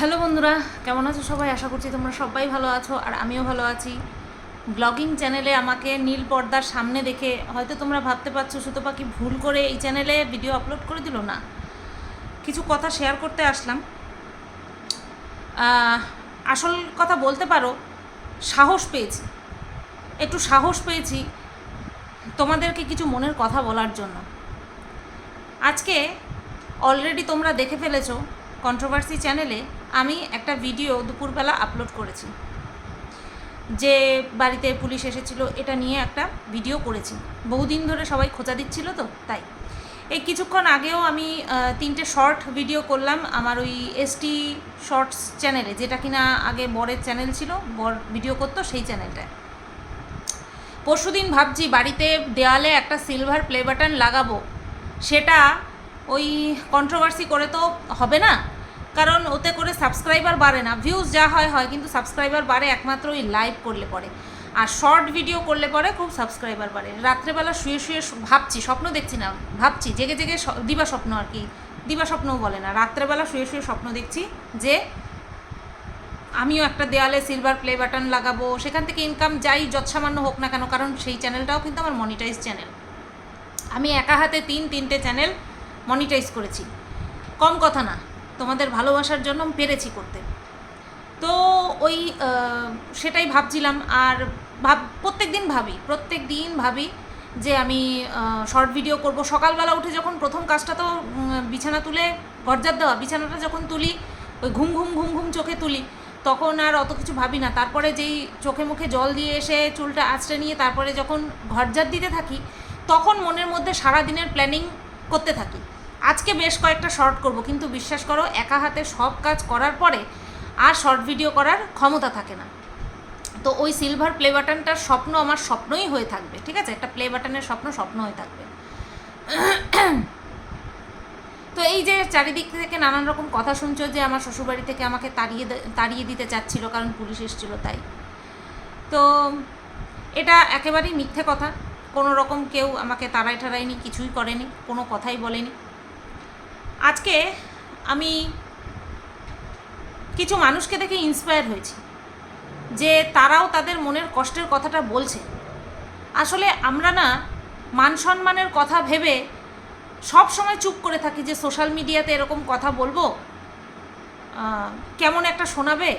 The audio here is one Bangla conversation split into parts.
হ্যালো বন্ধুরা, কেমন আছো সবাই? আশা করছি তোমরা সবাই ভালো আছো আর আমিও ভালো আছি। ব্লগিং চ্যানেলে আমাকে নীল পর্দার সামনে দেখে হয়তো তোমরা ভাবতে পারছ সুতো পাখি ভুল করে এই চ্যানেলে ভিডিও আপলোড করে দিল? না। কিছু কথা শেয়ার করতে আসলাম। আসল কথা বলতে পারো, সাহস পেয়েছি। একটু সাহস পেয়েছি তোমাদেরকে কিছু মনের কথা বলার জন্য। আজকে অলরেডি তোমরা দেখে ফেলেছো কন্ট্রোভার্সি চ্যানেলে আমি একটা ভিডিও দুপুরবেলা আপলোড করেছি। যে বাড়িতে পুলিশ এসেছিল, এটা নিয়ে একটা ভিডিও করেছি। বহুদিন ধরে সবাই খোঁচা দিচ্ছিল তো, তাই। এই কিছুক্ষণ আগেও আমি তিনটে শর্ট ভিডিও করলাম আমার ওই এসটি শর্টস চ্যানেলে যেটা কিনা আগে বরের চ্যানেল ছিল, বর ভিডিও করতো সেই চ্যানেলটায় পরশুদিন ভাবছি, বাড়িতে দেওয়ালে একটা সিলভার প্লে বাটন লাগাবো। সেটা ওই কন্ট্রোভার্সি করে তো হবে না? কারণ ওতে করে সাবস্ক্রাইবার বাড়ে না। ভিউজ যা হয় হয়, কিন্তু সাবস্ক্রাইবার বাড়ে একমাত্র ওই লাইভ করলে পরে। আর শর্ট ভিডিও করলে পরে খুব সাবস্ক্রাইবার বাড়ে। রাত্রেবেলা শুয়ে শুয়ে ভাবছি, স্বপ্ন দেখছি না, ভাবছি, জেগে জেগে দিবা স্বপ্ন আর কি। দিবা স্বপ্নও বলে না। রাত্রেবেলা শুয়ে শুয়ে স্বপ্ন দেখছি যে আমিও একটা দেয়ালে সিলভার প্লে বাটন লাগাবো। সেখান থেকে ইনকাম যাই যৎসামান্য হোক না কেন, কারণ সেই চ্যানেলটাও কিন্তু আমার মনিটাইজ চ্যানেল আমি একা হাতে তিন, তিনটে চ্যানেল মনিটাইজ করেছি। কম কথা না। তোমাদের ভালোবাসার জন্য পেরেছি করতে। তো ওই সেটাই ভাবছিলাম আর ভাব প্রত্যেক দিন ভাবি প্রত্যেক দিন ভাবি যে আমি শর্ট ভিডিও করব। সকালবেলা উঠে যখন প্রথম কাজটা তো বিছানা তুলে গরজার দেওয়া, বিছানাটা যখন তুলি, ওই ঘুম ঘুম ঘুম ঘুম চোখে তুলি, তখন আর অত কিছু ভাবি না। তারপরে যেই চোখে মুখে জল দিয়ে এসে চুলটা আঁচড়ে নিয়ে তারপরে যখন ঘরজার দিতে থাকি, তখন মনের মধ্যে সারা দিনের প্ল্যানিং করতে থাকি। আজকে বেশ কয়েকটা শর্ট করব, কিন্তু বিশ্বাস করো, একা হাতে সব কাজ করার পরে আর শর্ট ভিডিও করার ক্ষমতা থাকে না। তো ওই সিলভার প্লে বাটনটার স্বপ্ন আমার স্বপ্নই হয়ে থাকবে, ঠিক আছে? একটা প্লে বাটনের স্বপ্ন স্বপ্ন হয়ে থাকবে। তো এই যে চারিদিক থেকে নানান রকম কথা শুনছো যে আমার শ্বশুরবাড়ি থেকে আমাকে তাড়িয়ে তাড়িয়ে দিতে চাচ্ছিল, কারণ পুলিশ এসেছিল তাই। তো এটা একেবারেই মিথ্যে কথা। কোনো রকম কেউ আমাকে তাড়াই ঠাড়াইনি কিছুই করেনি, কোনো কথাই বলেনি। আজকে আমি কিছু মানুষকে দেখে ইন্সপায়ার হয়েছি, যে তারাও তাদের মনের কষ্টের কথাটা বলছে। আসলে আমরা না মান সম্মানের কথা ভেবে সব সময় চুপ করে থাকি যে সোশ্যাল মিডিয়াতে এরকম কথা বলব কেমন একটা শোনাবে,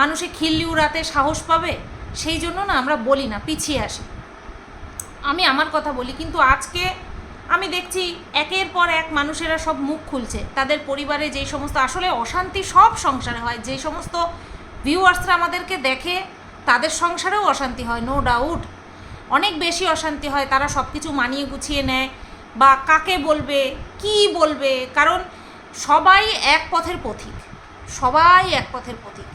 মানুষে খিল্লি উড়াতে সাহস পাবে, সেই জন্য না আমরা বলি না, পিছিয়ে আসি। আমি আমার কথা বলি, কিন্তু আজকে আমি দেখছি একের পর এক মানুষেরা সব মুখ খুলছে। তাদের পরিবারে যেই সমস্ত আসলে অশান্তি সব সংসারে হয়, যেই সমস্ত ভিউয়ার্সরা আমাদেরকে দেখে তাদের সংসারেও অশান্তি হয় নো ডাউট অনেক বেশি অশান্তি হয়, তারা সব কিছু মানিয়ে গুছিয়ে নেয় বা কাকে বলবে, কি বলবে, কারণ সবাই এক পথের পথিক, সবাই এক পথের পথিক।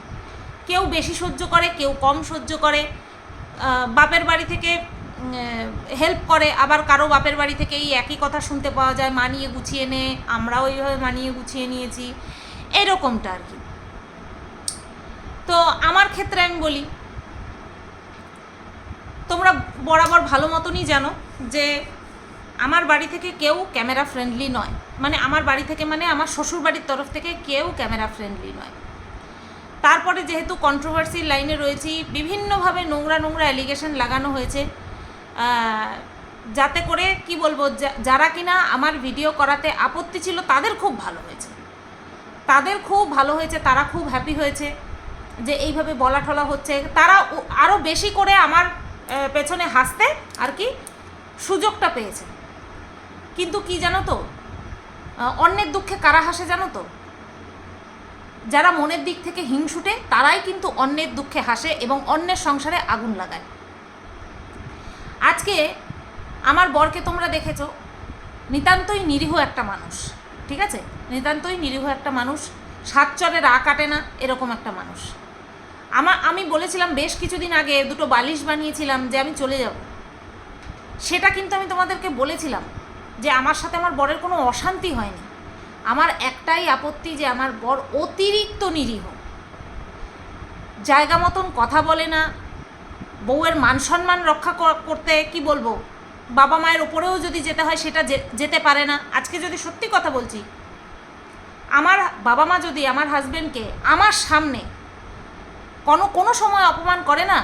কেউ বেশি সহ্য করে, কেউ কম সহ্য করে। বাপের বাড়ি থেকে হেল্প করে। আবার কারও বাপের বাড়ি থেকে এই একই কথা শুনতে পাওয়া যায়, মানিয়ে গুছিয়ে নে। আমরাও এইভাবে মানিয়ে গুছিয়ে নিয়েছি। এরকমটা আর কি। তো আমার ক্ষেত্রে আমি বলি, তোমরা বরাবর ভালো মতনই জানো যে আমার বাড়ি থেকে কেউ ক্যামেরা ফ্রেন্ডলি নয়। মানে আমার বাড়ি থেকে মানে আমার শ্বশুর বাড়ির তরফ থেকে কেউ ক্যামেরা ফ্রেন্ডলি নয়। তারপরে যেহেতু কন্ট্রোভার্সির লাইনে রয়েছি, বিভিন্নভাবে নোংরা নোংরা অ্যালিগেশন লাগানো হয়েছে। যাতে করে, কি বলব যারা কিনা আমার ভিডিও করাতে আপত্তি ছিল, তাদের খুব ভালো হয়েছে। তাদের খুব ভালো হয়েছে, তারা খুব হ্যাপি হয়েছে যে এইভাবে বলা ঠলা হচ্ছে। তারা আরও বেশি করে আমার পেছনে হাসতে আর কি সুযোগটা পেয়েছে। কিন্তু কি জানো তো? অন্যের দুঃখে কারা হাসে জানো তো? যারা মনের দিক থেকে হিংসুটে, তারাই কিন্তু অন্যের দুঃখে হাসে এবং অন্যের সংসারে আগুন লাগায়। আজকে আমার বরকে তোমরা দেখেছ, নিতান্তই নিরীহ একটা মানুষ, ঠিক আছে? নিতান্তই নিরীহ একটা মানুষ, সাত চরে রা কাটে না, এরকম একটা মানুষ। আমার আমি বলেছিলাম বেশ কিছুদিন আগে, দুটো বালিশ বানিয়েছিলাম যে আমি চলে যাব। সেটা কিন্তু আমি তোমাদেরকে বলেছিলাম যে আমার সাথে আমার বরের কোনো অশান্তি হয়নি। আমার একটাই আপত্তি যে আমার বর অতিরিক্ত নিরীহ। জায়গা মতন কথা বলে না বউয়ের মান সম্মান রক্ষা করতে কি বলব? বাবা মায়ের ওপরেও যদি যেতে হয় সেটা যেতে পারে না। আজকে যদি সত্যি কথা বলছি, আমার বাবা মা যদি আমার হাজব্যান্ডকে আমার সামনে কোনো কোনো সময় অপমান করে না,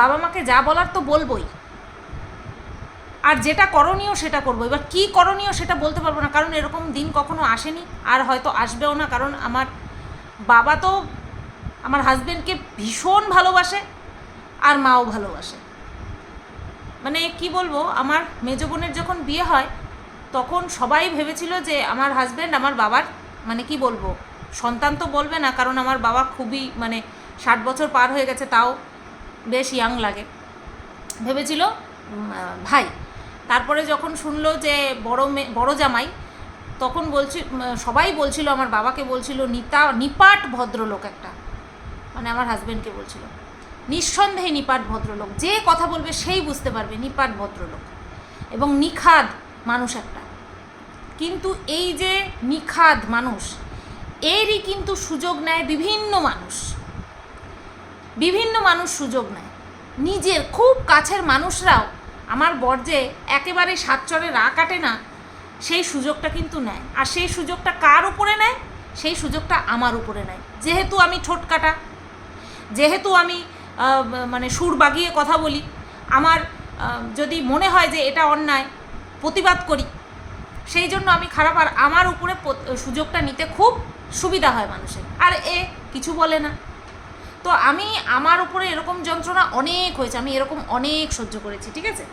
বাবা মাকে যা বলার তো বলবই। আর যেটা করণীয় সেটা করব। এবার কী করণীয় সেটা বলতে পারব না, কারণ এরকম দিন কখনো আসেনি আর হয়তো আসবেও না। কারণ আমার বাবা তো আমার হাজব্যান্ডকে ভীষণ ভালোবাসে। আর মাও ভালোবাসে। মানে কি বলব, আমার মেজ বোনের যখন বিয়ে হয়, তখন সবাই ভেবেছিল যে আমার হাজব্যান্ড আমার বাবার মানে কি বলব, সন্তান তো বলবে না, কারণ আমার বাবা খুবই মানে ষাট বছর পার হয়ে গেছে, তাও বেশ ইয়াং লাগে। ভেবেছিল ভাই, তারপরে যখন শুনলো যে বড় মে, বড় জামাই, তখন বলছি সবাই বলছিল, আমার বাবাকে বলছিল, নিতা, নিপাট ভদ্রলোক একটা। মানে আমার হাজব্যান্ডকে বলছিল। নিঃসন্দেহে নিপাট ভদ্রলোক। যে কথা বলবে সেই বুঝতে পারবে, নিপাট ভদ্রলোক। এবং নিখাদ মানুষ একটা। কিন্তু এই যে নিখাদ মানুষ, এরই কিন্তু সুযোগ নেয় বিভিন্ন মানুষ। বিভিন্ন মানুষ সুযোগ নেয়। নিজের খুব কাছের মানুষরাও আমার বর্জে একেবারে সাতচরে রা কাটে না, সেই সুযোগটা কিন্তু নেয়। আর সেই সুযোগটা কার উপরে নেয়? সেই সুযোগটা আমার উপরে নেয়। যেহেতু আমি ঠোঁট কাটা, যেহেতু আমি মানে সুর বাগিয়ে কথা বলি, আমার যদি মনে হয় যে এটা অন্যায়, প্রতিবাদ করি, সেই জন্য আমি খারাপ। আর আমার উপরে সুযোগটা নিতে খুব সুবিধা হয় মানুষের। আর এ কিছু বলে না। তো আমি, আমার উপরে এরকম যন্ত্রণা অনেক হয়েছে, আমি এরকম অনেক সহ্য করেছি, ঠিক আছে?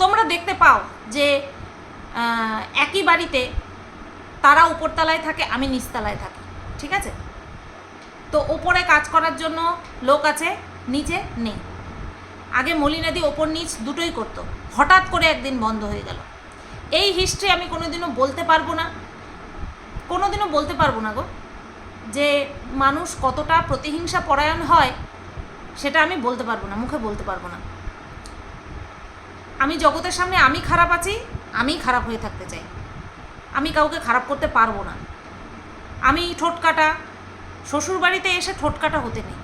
তোমরা দেখতে পাও যে একই বাড়িতে তারা উপরতলায় থাকে, আমি নিচতলায় থাকি, ঠিক আছে? তো ওপরে কাজ করার জন্য লোক আছে, নিচে নেই। আগে মলিনাদি ওপর নিচ দুটোই করতো। হঠাৎ করে একদিন বন্ধ হয়ে গেল। এই হিস্ট্রি আমি কোনোদিনও বলতে পারব না। কোনোদিনও বলতে পারব না গো। যে মানুষ কতটা প্রতিহিংসা পরায়ণ হয়, সেটা আমি বলতে পারব না, মুখে বলতে পারব না। আমি জগতের সামনে আমি খারাপ আছি আমি খারাপ হয়ে থাকতে চাই। আমি কাউকে খারাপ করতে পারব না। আমি ঠোঁট কাটা শ্বশুর বাড়িতে এসে ঠোঁট কাটা হতে নেই।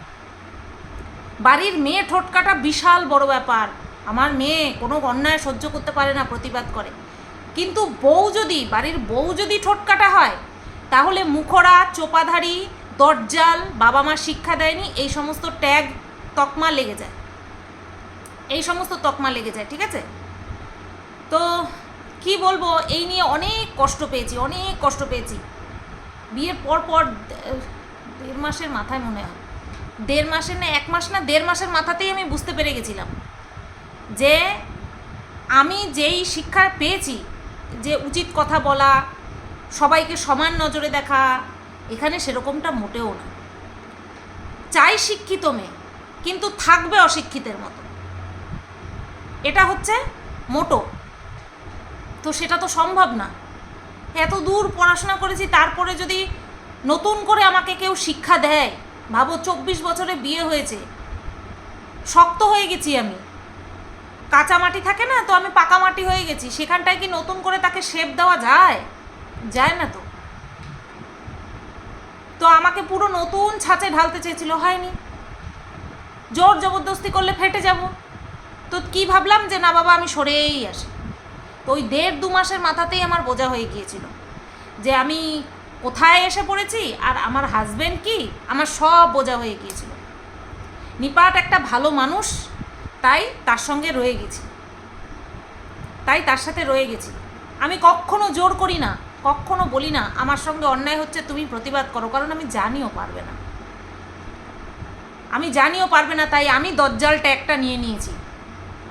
বাড়ির মেয়ে ঠোঁট কাটা বিশাল বড় ব্যাপার। আমার মেয়ে কোনো অন্যায় সহ্য করতে পারে না, প্রতিবাদ করে। কিন্তু বউ যদি, বাড়ির বউ যদি ঠোঁট কাটা হয়, তাহলে মুখরা চোপাধারী, দরজাল বাবা মা শিক্ষা দেয়নি, এই সমস্ত ট্যাগ তকমা লেগে যায়। এই সমস্ত তকমা লেগে যায়, ঠিক আছে? তো কি বলব, এই নিয়ে অনেক কষ্ট পেয়েছি, অনেক কষ্ট পেয়েছি। বিয়ের পর পর দেড় মাসের মাথায় মনে হয়। দেড় মাসের না, এক মাস না, দেড় মাসের মাথাতেই আমি বুঝতে পেরে গেছিলাম যে আমি যেই শিক্ষা পেয়েছি, যে উচিত কথা বলা, সবাইকে সমান নজরে দেখা, এখানে সেরকমটা মোটেও না। চাই শিক্ষিত মেয়ে, কিন্তু থাকবে অশিক্ষিতের মতো। এটা হচ্ছে মোটো। তো সেটা তো সম্ভব না। এত দূর পড়াশোনা করেছি, তারপরে যদি নতুন করে আমাকে কেউ শিক্ষা দেয়? ভাবো, চব্বিশ বছরে বিয়ে হয়েছে। শক্ত হয়ে গেছি আমি। কাঁচা মাটি থাকে না তো, আমি পাকা মাটি হয়ে গেছি। সেখানটায় কি নতুন করে তাকে শেপ দেওয়া যায়? যায় না তো। তো আমাকে পুরো নতুন ছাঁচে ঢালতে চেয়েছিল, হয়নি। জোর জবরদস্তি করলে ফেটে যাব। তো কি ভাবলাম যে, না বাবা, আমি সরেই আসি। তো ওই দেড় দু মাসের মাথাতেই আমার বোঝা হয়ে গিয়েছিল যে, আমি কোথায় এসে পড়েছি? আর আমার হাজবেন্ড কি? আমার সব বোঝা হয়ে গিয়েছিল। নিপাট একটা ভালো মানুষ, তাই তার সঙ্গে রয়ে গেছি। তাই তার সাথে রয়ে গেছি। আমি কখনো জোর করি না, কখনো বলি না, আমার সঙ্গে অন্যায় হচ্ছে তুমি প্রতিবাদ করো, কারণ আমি জানিও পারবে না। আমি জানিও পারবে না, তাই আমি দজ্জাল ট্যাগটা নিয়ে নিয়েছি।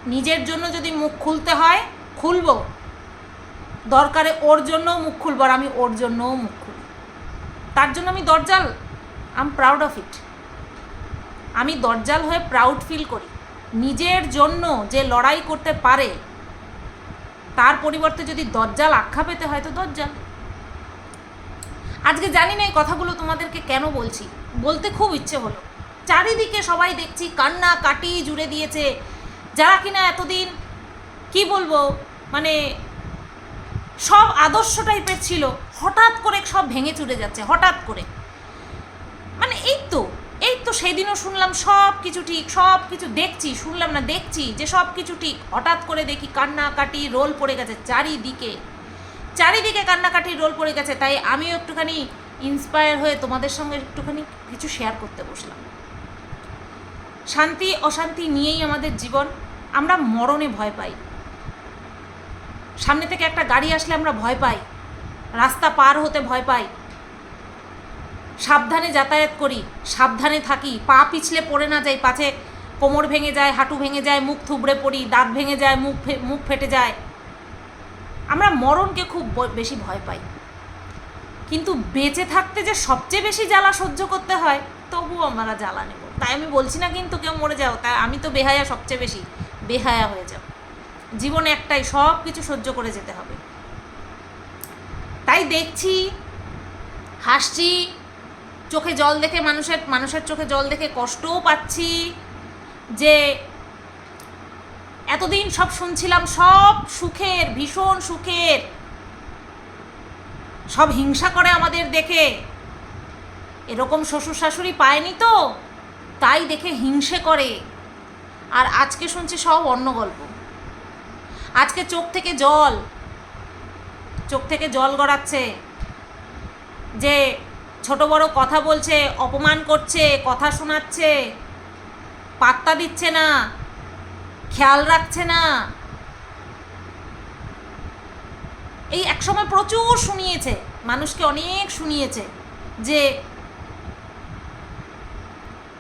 নিজের জন্য যদি মুখ খুলতে হয়, খুলবো। দরকারে ওর জন্যও মুখ খুলবো, আর আমি ওর জন্যও মুখ তার জন্য আমি দরজাল I am proud of it আমি দরজাল হয়ে প্রাউড ফিল করি। নিজের জন্য যে লড়াই করতে পারে, তার পরিবর্তে যদি দরজাল আখ্যা পেতে হয়, তো দরজাল। আজকে জানি না এই কথাগুলো তোমাদেরকে কেন বলছি। বলতে খুব ইচ্ছে হলো। চারিদিকে সবাই দেখছি কান্না কাটি জুড়ে দিয়েছে। যারা কিনা এতদিন, কি বলব মানে সব আদর্শ টাইপের ছিল। হঠাৎ করে সব ভেঙে চুরে যাচ্ছে, হঠাৎ করে। মানে এই তো এই তো সেদিনও শুনলাম সব কিছু ঠিক, সব কিছু দেখছি, শুনলাম না, দেখছি যে সব কিছু ঠিক। হঠাৎ করে দেখি কান্না কাটি রোল পড়ে গেছে চারিদিকে। চারিদিকে কান্নাকাটির রোল পড়ে গেছে, তাই আমিও একটুখানি ইন্সপায়ার হয়ে তোমাদের সঙ্গে একটুখানি কিছু শেয়ার করতে বসলাম। শান্তি, অশান্তি নিয়েই আমাদের জীবন, আমরা মরণে ভয় পাই। সামনে থেকে একটা গাড়ি আসলে আমরা ভয় পাই। রাস্তা পার হতে ভয় পাই। সাবধানে যাতায়াত করি, সাবধানে থাকি, পা পিছলে পড়ে না যাই, পাছে কোমর ভেঙে যায়, হাঁটু ভেঙে যায়, মুখ থুবড়ে পড়ি, দাঁত ভেঙে যায়, মুখ মুখ ফেটে যায়। আমরা মরণকে খুব বেশি ভয় পাই। কিন্তু বেঁচে থাকতে যে সবচেয়ে বেশি জ্বালা সহ্য করতে হয়, তবুও আমরা জ্বালা নেব। তাই আমি বলছি না কিন্তু কেউ মরে যাও, তাই আমি তো বেহায়া সবচেয়ে বেশি, বেহায়া হয়ে যাও জীবনে একটাই সব কিছু সহ্য করে যেতে হবে। তাই দেখছি, হাসছি, চোখে জল দেখে মানুষের মানুষের চোখে জল দেখে কষ্টও পাচ্ছি যে এতদিন সব শুনছিলাম, সব সুখের, ভীষণ সুখের। সব হিংসা করে আমাদের দেখে। এরকম শ্বশুর শাশুড়ি পায়নি তো, তাই দেখে হিংসে করে। আর আজকে শুনছি সব অন্য গল্প। আজকে চোখ থেকে জল চোখ থেকে জল গড়াচ্ছে, যে ছোট বড় কথা বলছে, অপমান করছে, কথা শোনাচ্ছে, পাত্তা দিচ্ছে না, খেয়াল রাখছে না। এই একসময় প্রচুর শুনিয়েছে, মানুষকে অনেক শুনিয়েছে, যে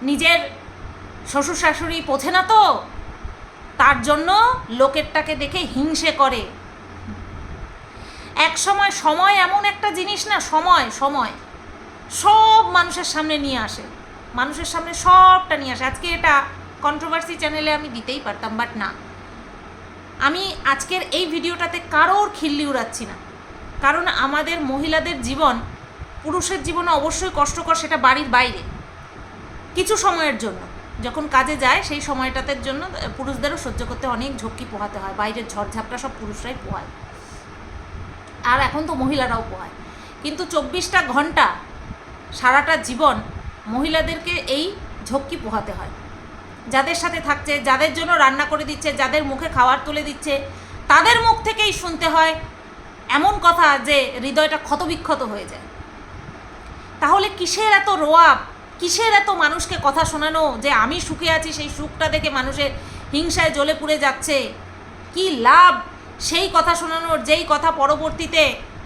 নিজের শ্বশুর শাশুড়ি পোছে না তো, তার জন্য লোকেরটাকে দেখে হিংসে করে। এক সময় সময় এমন একটা জিনিস না, সময় সময়। সব মানুষের সামনে নিয়ে আসে। মানুষের সামনে সবটা নিয়ে আসে। আজকে এটা কন্ট্রোভার্সি চ্যানেলে আমি দিতেই পারতাম বাট না। আমি আজকের এই ভিডিওটাতে কারোর খিল্লি উড়াচ্ছি না। কারণ আমাদের মহিলাদের জীবন, পুরুষের জীবনে অবশ্যই কষ্টকর, সেটা বাড়ির বাইরে। কিছু সময়ের জন্য। যখন কাজে যায়, সেই সময়টাতে জন্য পুরুষদেরও সহ্য করতে অনেক ঝক্কি পোহাতে হয়। বাইরের ঝড়ঝাপটা সব পুরুষরাই পোহায়। আর এখন তো মহিলারাও পোহায় কিন্তু চব্বিশটা ঘণ্টা সারাটা জীবন মহিলাদেরকে এই ঝক্কি পোহাতে হয়। যাদের সাথে থাকছে, যাদের জন্য রান্না করে দিচ্ছে, যাদের মুখে খাবার তুলে দিচ্ছে, তাদের মুখ থেকেই শুনতে হয় এমন কথা যে হৃদয়টা ক্ষতবিক্ষত হয়ে যায়। তাহলে কিসের এত রোয়াব? কিসের এত মানুষকে কথা শোনানো যে আমি সুখে আছি, সেই সুখটা দেখে মানুষের হিংসায় জ্বলে পুড়ে যাচ্ছে? কি লাভ? সেই কথা শোনানোর, যেই কথা পরবর্তীতে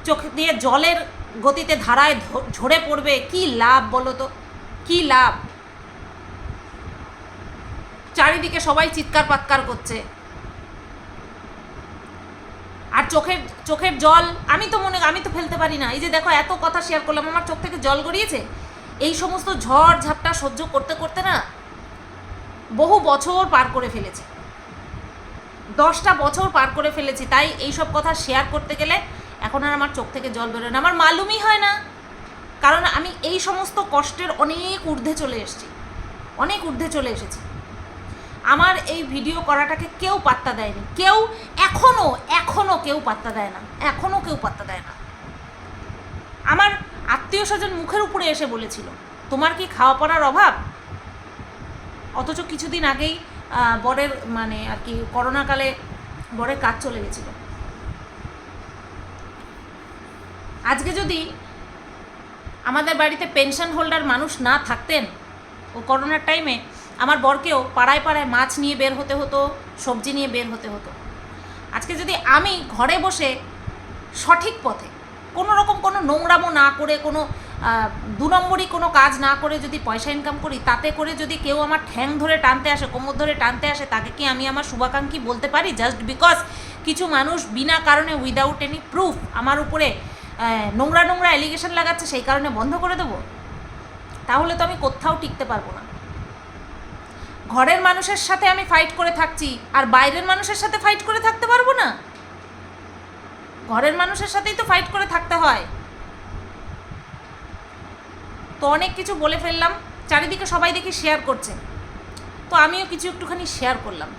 চোখ দিয়ে জলের গতিতে ধারায় ঝরে পড়বে, কি লাভ বলো তো? কি লাভ? চারিদিকে সবাই চিৎকার পাৎকার করছে। আর চোখের চোখের জল, আমি তো মনে, আমি তো ফেলতে পারি না। এই যে দেখো, এত কথা শেয়ার করলাম, আমার চোখ থেকে জল গড়িয়েছে। এই সমস্ত ঝড় ঝাপটা সহ্য করতে করতে না বহু বছর পার করে ফেলেছি। দশটা বছর পার করে ফেলেছি, তাই এই সব কথা শেয়ার করতে গেলে এখন আর আমার চোখ থেকে জল বেরোয় না। আমার মালুমই হয় না, কারণ আমি এই সমস্ত কষ্টের অনেক ঊর্ধ্বে চলে এসেছি, অনেক ঊর্ধ্বে চলে এসেছি। আমার এই ভিডিও করাটাকে কেউ পাত্তা দেয়নি, কেউ এখনও এখনও কেউ পাত্তা দেয় না এখনও কেউ পাত্তা দেয় না। আমার আত্মীয় স্বজন মুখের উপরে এসে বলেছিল, তোমার কি খাওয়া পড়ার অভাব? অথচ কিছুদিন আগেই বরের মানে আর কি করোনাকালে বরের কাজ চলে গেছিল। আজকে যদি আমাদের বাড়িতে পেনশন হোল্ডার মানুষ না থাকতেন, ও করোনার টাইমে আমার বরকেও পাড়ায় পাড়ায় মাছ নিয়ে বের হতে হতো, সবজি নিয়ে বের হতে হতো। আজকে যদি আমি ঘরে বসে সঠিক পথে কোনো রকম কোনো নোংরামো না করে কোনো দু নম্বরই কোনো কাজ না করে যদি পয়সা ইনকাম করি, তাতে করে যদি কেউ আমার ঠ্যাং ধরে টানতে আসে, কোমর ধরে টানতে আসে, তাকে কি আমি আমার শুভাকাঙ্ক্ষী বলতে পারি? জাস্ট বিকজ কিছু মানুষ বিনা কারণে উইদাউট এনি প্রুফ আমার উপরে নোংরা নোংরা অ্যালিগেশন লাগাচ্ছে, সেই কারণে বন্ধ করে দেবো? তাহলে তো আমি কোথাও টিকতে পারব না। ঘরের মানুষের সাথে আমি ফাইট করে থাকছি, আর বাইরের মানুষের সাথে ফাইট করে থাকতে পারব না? ঘরের মানুষের সাথেই তো ফাইট করে থাকতে হয়। তো অনেক কিছু বলে ফেললাম, চারিদিকে সবাই দেখি শেয়ার করছে। তো আমিও কিছু একটুখানি শেয়ার করলাম।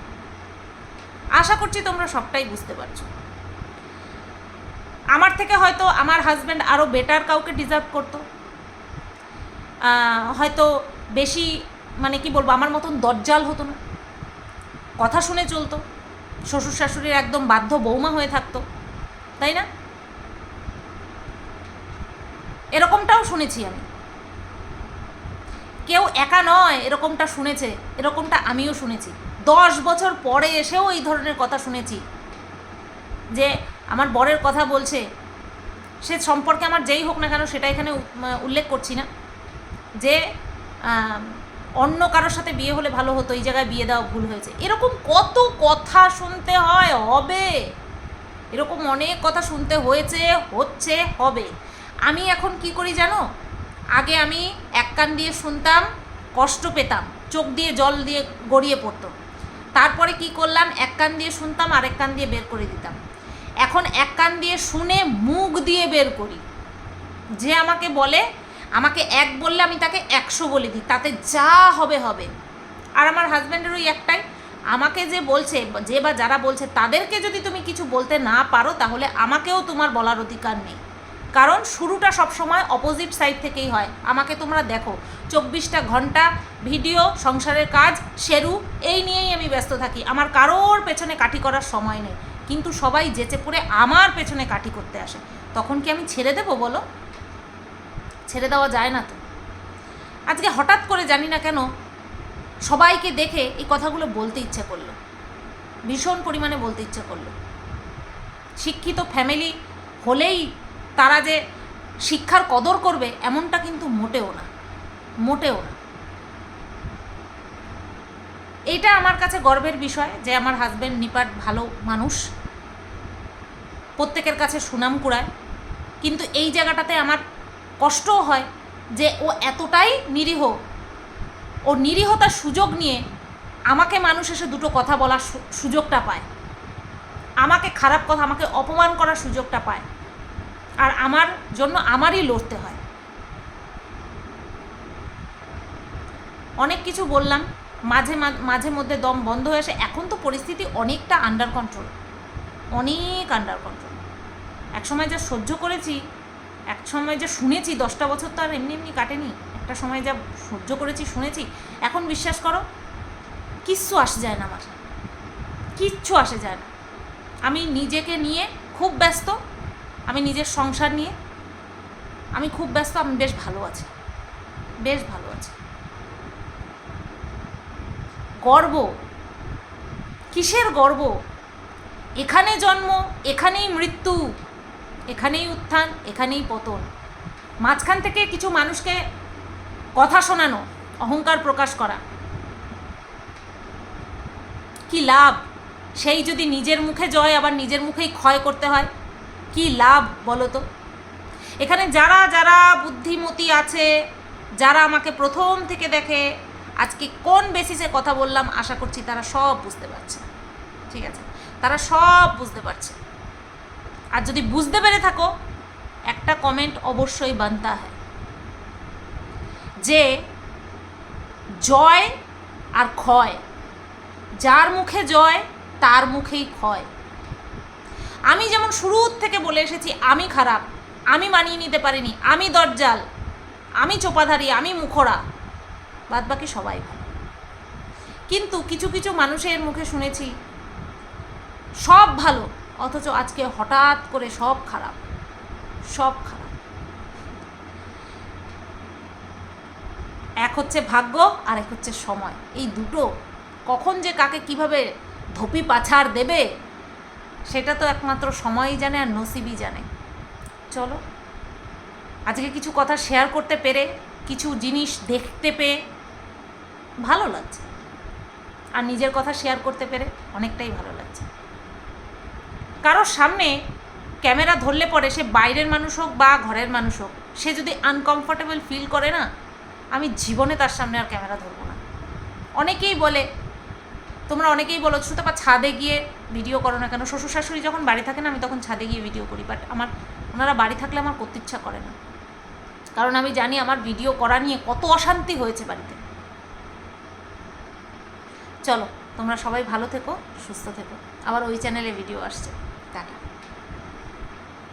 আশা করছি তোমরা সবটাই বুঝতে পারছ। আমার থেকে হয়তো আমার হাজব্যান্ড আরও বেটার কাউকে ডিজার্ভ করতো। হয়তো বেশি মানে কি বলব, আমার মতন দজ্জাল হতো না। কথা শুনে চলতো। শ্বশুর শাশুড়ির একদম বাধ্য বৌমা হয়ে থাকতো। তাই না? এরকমটাও শুনেছি আমি। কেউ একা নয়, এরকমটা শুনেছে, এরকমটা আমিও শুনেছি। দশ বছর পরে এসেও এই ধরনের কথা শুনেছি। যে আমার বরের কথা বলছে, সে সম্পর্কে আমার যেই হোক না কেন সেটা এখানে উল্লেখ করছি না। যে অন্য কারোর সাথে বিয়ে হলে ভালো হতো, এই জায়গায় বিয়ে দেওয়া ভুল হয়েছে। এরকম কত কথা শুনতে হয়, হবে। এরকম অনেক কথা শুনতে হয়েছে, হচ্ছে, হবে। আমি এখন কি করি জানো? আগে আমি এক কান দিয়ে শুনতাম, কষ্ট পেতাম, চোখ দিয়ে জল দিয়ে গড়িয়ে পড়তো। তারপরে কি করলাম? এক কান দিয়ে শুনতাম, আরেক কান দিয়ে বের করে দিতাম। এখন এক কান দিয়ে শুনে মুখ দিয়ে বের করি। যে আমাকে বলে, আমাকে এক বললে আমি তাকে একশো বলে দিই। তাতে যা হবে হবে। আর আমার হাজব্যান্ডের ওই একটাই। আমাকে যে বলছে, যে বা যারা বলছে, তাদেরকে যদি তুমি কিছু বলতে না পারো, তাহলে আমাকেও তোমার বলার অধিকার নেই। কারণ শুরুটা সবসময় অপোজিট সাইড থেকেই হয়। আমাকে তোমরা দেখো, চব্বিশটা ঘণ্টা ভিডিও, সংসারের কাজ সেরু এই নিয়েই আমি ব্যস্ত থাকি। আমার কারোর পেছনে কাঠি করার সময় নেই। কিন্তু সবাই যেচে পড়ে আমার পেছনে কাঠি করতে আসে। তখন কি আমি ছেড়ে দেবো বলো? ছেড়ে দেওয়া যায় না তো। আজকে হঠাৎ করে জানি না কেন সবাইকে দেখে এই কথাগুলো বলতে ইচ্ছে করল। ভীষণ পরিমাণে বলতে ইচ্ছে করল। শিক্ষিত ফ্যামিলি হলেই তারা যে শিক্ষার কদর করবে, এমনটা কিন্তু মোটেও না। মোটেও না। এটা আমার কাছে গর্বের বিষয় যে আমার হাজব্যান্ড নিপাট ভালো মানুষ। প্রত্যেকের কাছে সুনাম কুড়ায়। কিন্তু এই জায়গাটাতে আমার কষ্টও হয় যে ও এতটাই নিরীহ। ও নিরীহতার সুযোগ নিয়ে আমাকে মানুষ এসে দুটো কথা বলার সুযোগটা পায়। আমাকে খারাপ কথা, আমাকে অপমান করার সুযোগটা পায়। আর আমার জন্য আমারই লড়তে হয়। অনেক কিছু বললাম, মাঝে মাঝে মধ্যে দম বন্ধ হয়ে আসে। এখন তো পরিস্থিতি অনেকটা আন্ডার কন্ট্রোল অনেক আন্ডার কন্ট্রোল এক সময় যা সহ্য করেছি, এক সময় যা শুনেছি, দশটা বছর তো আর এমনি এমনি কাটেনি, একটা সময় যা সহ্য করেছি, শুনেছি। এখন বিশ্বাস করো, কিচ্ছু আসে যায় না আমার, কিচ্ছু আসে যায় না। আমি নিজেকে নিয়ে খুব ব্যস্ত আমি নিজের সংসার নিয়ে আমি খুব ব্যস্ত, আমি বেশ ভালো আছি। বেশ ভালো আছি। গর্ব। কিসের গর্ব? এখানে জন্ম, এখানেই মৃত্যু, এখানেই উত্থান, এখানেই পতন। মাঝখান থেকে কিছু মানুষকে কথা শোনানো, অহংকার প্রকাশ করা। কি লাভ? সেই যদি নিজের মুখে জয়, আবার নিজের মুখেই ক্ষয় করতে হয়? কি লাভ বলো তো? এখানে যারা যারা বুদ্ধিমতী আছে, যারা আমাকে প্রথম থেকে দেখে, আজকে কোন বেসিসে কথা বললাম, আশা করছি তারা সব বুঝতে পারছে। ঠিক আছে? তারা সব বুঝতে পারছে। আর যদি বুঝতে পেরে থাকো, একটা কমেন্ট অবশ্যই বানতা হয় যে জয় আর ক্ষয়, যার মুখে জয়, তার মুখেই ক্ষয়। আমি যেমন শুরুর থেকে বলে এসেছি, আমি খারাপ, আমি মানিয়ে নিতে পারিনি, আমি দরজাল, আমি চোপাধারী, আমি মুখরা বাদ বাকি সবাই ভালো। কিন্তু কিছু কিছু মানুষের মুখে শুনেছি, সব ভালো, অথচ আজকে হঠাৎ করে সব খারাপ সব খারাপ। এক হচ্ছে ভাগ্য, আর এক হচ্ছে সময়। এই দুটো কখন যে কাকে কীভাবে ধপি পাছাড় দেবে সেটা তো একমাত্র সময়ই জানে আর নসিবই জানে। চলো। আজকে কিছু কথা শেয়ার করতে পেরে, কিছু জিনিস দেখতে পেয়ে ভালো লাগছে। আর নিজের কথা শেয়ার করতে পেরে অনেকটাই ভালো লাগছে। কারোর সামনে ক্যামেরা ধরলে পরে সে বাইরের মানুষ হোক বা ঘরের মানুষ হোক, সে যদি আনকমফর্টেবল ফিল করে না, আমি জীবনে তার সামনে আর ক্যামেরা ধরবো না। অনেকেই বলে তোমরা অনেকেই বলো তারপর ছাদে গিয়ে ভিডিও করো না কেন? শ্বশুর শাশুড়ি যখন বাড়ি থাকে না আমি তখন ছাদে গিয়ে ভিডিও করি। বাট আমার, ওনারা বাড়ি থাকলে আমার করতে ইচ্ছা করে না। কারণ আমি জানি আমার ভিডিও করা নিয়ে কত অশান্তি হয়েছে বাড়িতে। চলো, তোমরা সবাই ভালো থেকো, সুস্থ থেকো। আবার ওই চ্যানেলে ভিডিও আসছে। টাটা।